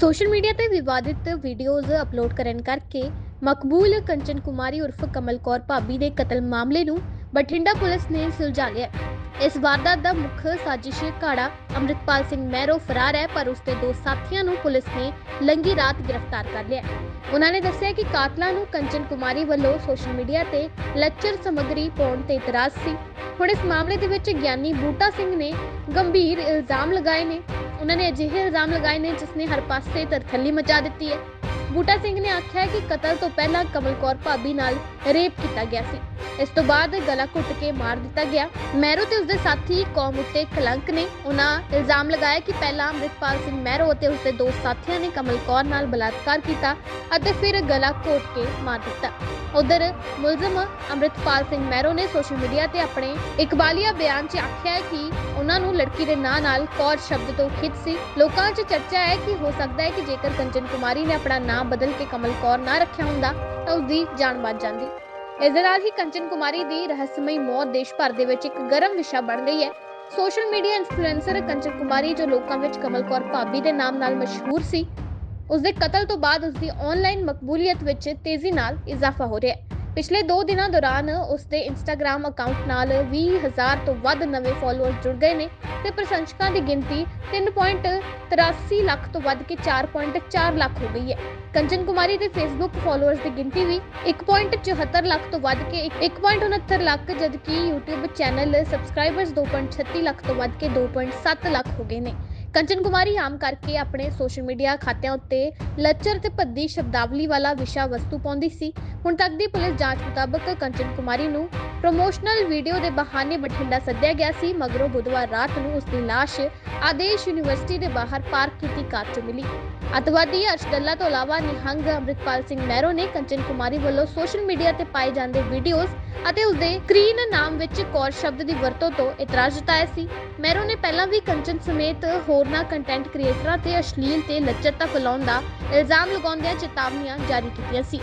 Social media ਤੇ ਵਿਵਾਦਿਤ videos upload ਕਰਨ ਕਰਕੇ ਮਕਬੂਲ ਕੰਚਨ ਕੁਮਾਰੀ ਉਰਫ ਕਮਲ ਕੌਰ ਭਾਬੀ ਦੇ ਕਤਲ ਮਾਮਲੇ ਨੂੰ ਬਠਿੰਡਾ ਪੁਲਿਸ ਨੇ ਸੁਲਝਾ ਲਿਆ। ਇਸ ਵਾਰਦਾਤ ਦਾ ਮੁੱਖ ਸਾਜ਼ਿਸ਼ ਘਾੜਾ ਅੰਮ੍ਰਿਤਪਾਲ ਸਿੰਘ ਮਹਿਰੋ ਫਰਾਰ ਹੈ, ਪਰ ਉਸ ਦੇ ਦੋ ਸਾਥੀਆਂ ਨੂੰ ਪੁਲਿਸ ਨੇ ਲੰਗੀ ਰਾਤ ਗ੍ਰਿਫਤਾਰ ਕਰ ਲਿਆ ਹੈ। ਉਹਨਾਂ ਨੇ ਦੱਸਿਆ ਕਿ ਕਾਤਲਾਂ ਨੂੰ ਕੰਚਨ ਕੁਮਾਰੀ ਵੱਲੋਂ ਸੋਸ਼ਲ ਮੀਡੀਆ ਤੇ ਲੈਕਚਰ ਸਮੱਗਰੀ ਪਾਉਣ ਤੇ ਇਤਰਾਜ਼ ਸੀ। ਹੁਣ ਇਸ ਮਾਮਲੇ ਦੇ ਵਿੱਚ ਗਿਆਨੀ ਬੂਟਾ ਸਿੰਘ ਨੇ ਗੰਭੀਰ ਇਲਜ਼ਾਮ ਲਗਾਏ ਨੇ। ਉਹਨਾਂ ਨੇ ਅਜਿਹੇ ਇਲਜ਼ਾਮ ਲਗਾਏ ਨੇ ਜਿਸ ਨੇ ਹਰ ਪਾਸੇ ਤਰਖੱਲੀ ਮਚਾ ਦਿੱਤੀ ਹੈ ਬੂਟਾ ਸਿੰਘ ਨੇ ਆਖਿਆ ਕਿ ਕਤਲ ਤੋਂ ਪਹਿਲਾਂ ਕਮਲ ਕੌਰ ਭਾਬੀ ਨਾਲ ਰੇਪ ਕੀਤਾ ਗਿਆ ਸੀ ਇਸ ਤੋਂ ਬਾਅਦ ਗਲਾ ਘੁੱਟ ਕੇ ਮਾਰ ਦਿੱਤਾ ਗਿਆ। ਮੈਰੋ ਤੇ ਉਸਦੇ ਸਾਥੀ ਕੌਮ ਉੱਤੇ ਕਲੰਕ ਨੇ। ਉਹਨਾਂ ਇਲਜ਼ਾਮ ਲਗਾਇਆ ਕਿ ਪਹਿਲਾਂ ਅੰਮ੍ਰਿਤਪਾਲ ਸਿੰਘ ਮਹਿਰੋ ਅਤੇ ਉਸਦੇ ਦੋ ਸਾਥੀਆਂ ਨੇ ਕਮਲ ਕੌਰ ਨਾਲ ਬਲਾਤਕਾਰ ਕੀਤਾ ਅਤੇ ਫਿਰ ਗਲਾ ਘੋਟ ਕੇ ਮਾਰ ਦਿੱਤਾ। ਉਧਰ ਮੁਲਜ਼ਮ ਅੰਮ੍ਰਿਤਪਾਲ ਸਿੰਘ ਮਹਿਰੋ ਨੇ ਸੋਸ਼ਲ ਮੀਡੀਆ ਤੇ ਆਪਣੇ ਇਕਬਾਲੀਆ ਬਿਆਨ 'ਚ ਆਖਿਆ ਹੈ ਕਿ ਉਹਨਾਂ ਨੂੰ ਲੜਕੀ ਦੇ ਨਾਂ ਨਾਲ ਕੌਰ ਸ਼ਬਦ ਤੋਂ ਖਿੱਚ ਸੀ। ਲੋਕਾਂ 'ਚ ਚਰਚਾ ਹੈ ਕਿ ਹੋ ਸਕਦਾ ਹੈ ਕਿ ਜੇਕਰ ਕੰਚਨ ਕੁਮਾਰੀ ਨੇ ਆਪਣਾ ਨਾਂ ਬਦਲ ਕੇ ਕਮਲ ਕੌਰ ਨਾ ਰੱਖਿਆ ਹੁੰਦਾ ਤਾਂ ਉਸਦੀ ਜਾਨ ਬਚ ਜਾਂਦੀ। ਇਸ ਦੇ ਨਾਲ ਹੀ ਕੰਚਨ ਕੁਮਾਰੀ ਦੀ ਰਹੱਸਮਈ ਮੌਤ ਦੇਸ਼ ਭਰ ਦੇ ਵਿੱਚ ਇੱਕ ਗਰਮ ਵਿਸ਼ਾ ਬਣ ਗਈ ਹੈ। Social media influencer Kanchan Kumari ਜੋ ਲੋਕਾਂ ਵਿੱਚ ਕਮਲ ਕੌਰ ਭਾਬੀ ਦੇ ਨਾਮ ਨਾਲ ਮਸ਼ਹੂਰ ਸੀ ਉਸ ਦੇ ਕਤਲ ਤੋਂ ਬਾਅਦ ਉਸ ਦੀ ਆਨਲਾਈਨ ਮਕਬੂਲੀਅਤ ਵਿੱਚ ਤੇਜ਼ੀ ਨਾਲ ਇਜ਼ਾਫਾ ਹੋ ਰਿਹਾ ਹੈ। ਪਿਛਲੇ 2 ਦਿਨਾਂ ਦੌਰਾਨ ਉਸ ਦੇ ਇੰਸਟਾਗ੍ਰam ਅਕਾਊਂਟ ਨਾਲ 20000 ਤੋਂ ਵੱਧ ਨਵੇਂ ਫਾਲੋਅਰਸ ਜੁੜ ਗਏ ਨੇ ਤੇ ਪ੍ਰਸ਼ੰਸਕਾਂ ਦੀ ਗਿਣਤੀ 3.83 ਲੱਖ ਤੋਂ ਵੱਧ ਕੇ 4.4 ਲੱਖ ਹੋ ਗਈ ਹੈ। ਕੰਚਨ ਕੁਮਾਰੀ ਦੇ ਫੇਸਬੁੱਕ ਫਾਲੋਅਰਸ ਦੀ ਗਿਣਤੀ ਵੀ 1.74 ਲੱਖ ਤੋਂ ਵੱਧ ਕੇ 1.69 ਲੱਖ, ਜਦਕਿ YouTube ਚੈਨਲ ਸਬਸਕ੍ਰਾਈਬਰਸ 2.36 ਲੱਖ ਤੋਂ ਵੱਧ ਕੇ 2.7 ਲੱਖ ਹੋ ਗਏ ਨੇ। ਕੰਚਨ ਕੁਮਾਰੀ ਆਮ ਕਰਕੇ ਆਪਣੇ ਸੋਸ਼ਲ ਮੀਡੀਆ ਖਾਤਿਆਂ ਉੱਤੇ ਲੱਚਰ ਤੇ ਭੱਦੀ ਸ਼ਬਦਾਵਲੀ ਵਾਲਾ ਵਿਸ਼ਾ ਵਸਤੂ ਪਾਉਂਦੀ ਸੀ। ਹੁਣ ਤੱਕ ਦੀ ਪੁਲਿਸ ਜਾਂਚ ਮੁਤਾਬਕ ਕੰਚਨ ਕੁਮਾਰੀ ਨੂੰ ਪ੍ਰੋਮੋਸ਼ਨਲ ਵੀਡੀਓ ਦੇ ਬਹਾਨੇ ਬਠਿੰਡਾ ਸੱਦਿਆ ਗਿਆ ਸੀ, ਮਗਰੋਂ ਬੁੱਧਵਾਰ ਰਾਤ ਨੂੰ ਉਸ ਦੀ ਲਾਸ਼ ਆਦੇਸ਼ ਯੂਨੀਵਰਸਿਟੀ ਦੇ ਬਾਹਰ ਪਾਰਕ ਕੀਤੀ ਕਾਰ 'ਚ ਮਿਲੀ। ਅਤਵਾਦੀ ਅਰਸ਼ਦੱਲਾ ਤੋਂ ਇਲਾਵਾ ਨਿਹੰਗ ਅੰਮ੍ਰਿਤਪਾਲ ਸਿੰਘ ਮਹਿਰੋ ਨੇ ਕੰਚਨ ਕੁਮਾਰੀ ਵੱਲੋਂ ਸੋਸ਼ਲ ਮੀਡੀਆ ਤੇ ਪਾਏ ਜਾਂਦੇ ਵੀਡੀਓਜ਼ ਅਤੇ ਉਸਦੇ ਸਕਰੀਨ ਨਾਮ ਵਿੱਚ ਕੌਰ ਸ਼ਬਦ ਦੀ ਵਰਤੋਂ ਤੋਂ ਇਤਰਾਜ਼ ਜਤਾਇਆ ਸੀ। ਮਹਿਰੋ ਨੇ ਪਹਿਲਾਂ ਵੀ ਕੰਚਨ ਸਮੇਤ ਹੋਰ ਹੋਰਨਾਂ ਕੰਟੈਂਟ ਕ੍ਰੀਏਟਰਾਂ ਤੇ ਅਸ਼ਲੀਲ ਤੇ ਲੱਚਰਤਾ ਫੈਲਾਉਣ ਦਾ ਇਲਜ਼ਾਮ ਲਗਾਉਂਦਿਆਂ ਚੇਤਾਵਨੀਆਂ ਜਾਰੀ ਕੀਤੀਆਂ ਸੀ।